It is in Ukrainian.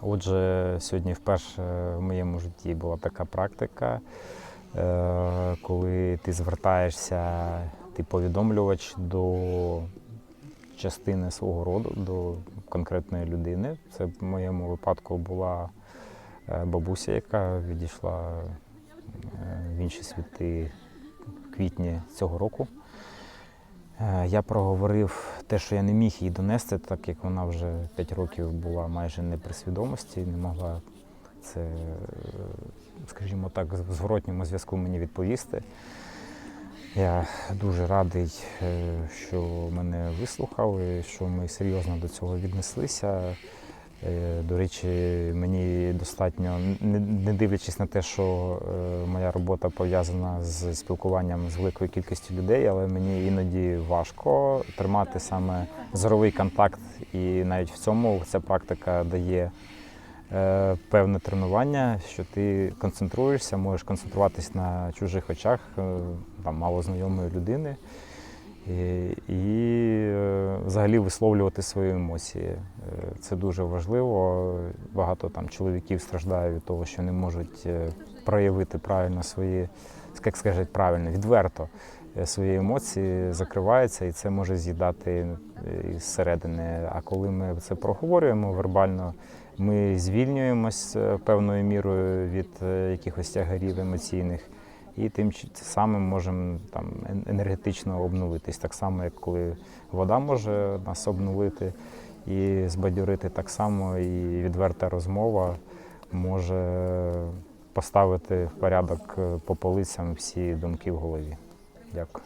Отже, сьогодні вперше в моєму житті була така практика, е, коли ти звертаєшся, ти повідомлювач до частини свого роду, до конкретної людини. Це в моєму випадку була е, бабуся, яка відійшла е, в інші світи в квітні цього року. Е, Я проговорив те, що я не міг їй донести, так як вона вже 5 років була майже не при свідомості, не могла це, е, скажімо так, в зворотньому зв'язку мені відповісти. Я дуже радий, е, що мене вислухали, що ми серйозно до цього віднеслися. Е, До речі, мені достатньо, не- дивлячись на те, що е, моя робота пов'язана з спілкуванням з великою кількістю людей, але мені іноді важко тримати саме зоровий контакт, і навіть в цьому ця практика дає е, певне тренування, що ти концентруєшся, можеш концентруватись на чужих очах там, малознайомої людини. І, і взагалі висловлювати свої емоції. Це дуже важливо. Багато там чоловіків страждає від того, що не можуть е, проявити правильно свої, як скажуть правильно, відверто е, свої емоції, закриваються, і це може з'їдати е, із середини. А коли ми це проговорюємо вербально, ми звільнюємось певною мірою від якихось тягарів емоційних і тим самим можемо там енергетично обнулитись. Так само, як коли вода може нас обнулити і збадьорити, так само і відверта розмова може поставити в порядок е, по полицям всі думки в голові. Дякую.